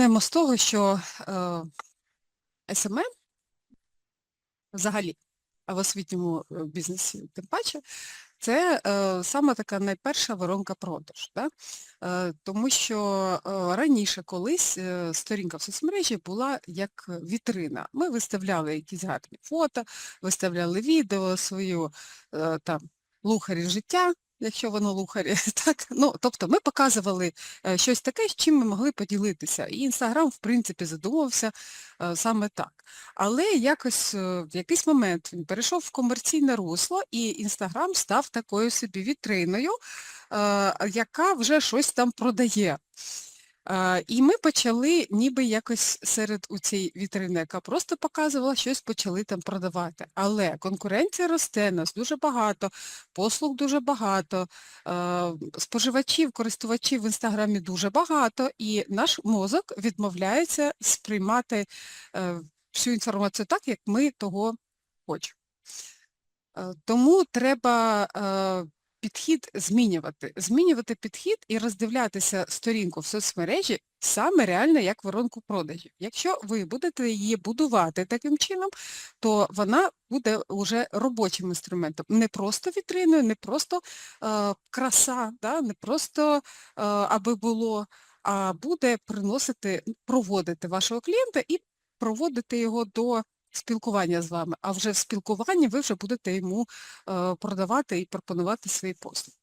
Почнемо з того, що е, СММ взагалі, а в освітньому е, бізнесі тим паче, це е, саме така найперша воронка продаж. Да? Е, тому що е, раніше колись е, сторінка в соцмережі була як вітрина. Ми виставляли якісь гарні фото, виставляли відео, свою е, там лухарі життя, якщо воно лухарі, так? Ну, тобто ми показували е, щось таке, з чим ми могли поділитися. І Інстаграм, в принципі, задумався е, саме так. Але якось е, в якийсь момент він перейшов в комерційне русло, і Інстаграм став такою собі вітриною, яка вже щось там продає. І ми почали ніби якось серед у цій вітрини, яка просто показувала, щось почали там продавати. Але конкуренція росте, нас дуже багато, послуг дуже багато, споживачів, користувачів в Інстаграмі дуже багато, і наш мозок відмовляється сприймати е, всю інформацію так, як ми того хочемо. Е, Тому треба е, підхід змінювати. Змінювати підхід і роздивлятися сторінку в соцмережі саме реально як воронку продажів. Якщо ви будете її будувати таким чином, то вона буде вже робочим інструментом. Не просто вітриною, не просто е, краса, да, не просто е, аби було, а буде приносити, проводити вашого клієнта і проводити його до спілкування з вами, а вже в спілкуванні ви вже будете йому е, продавати і пропонувати свої послуги.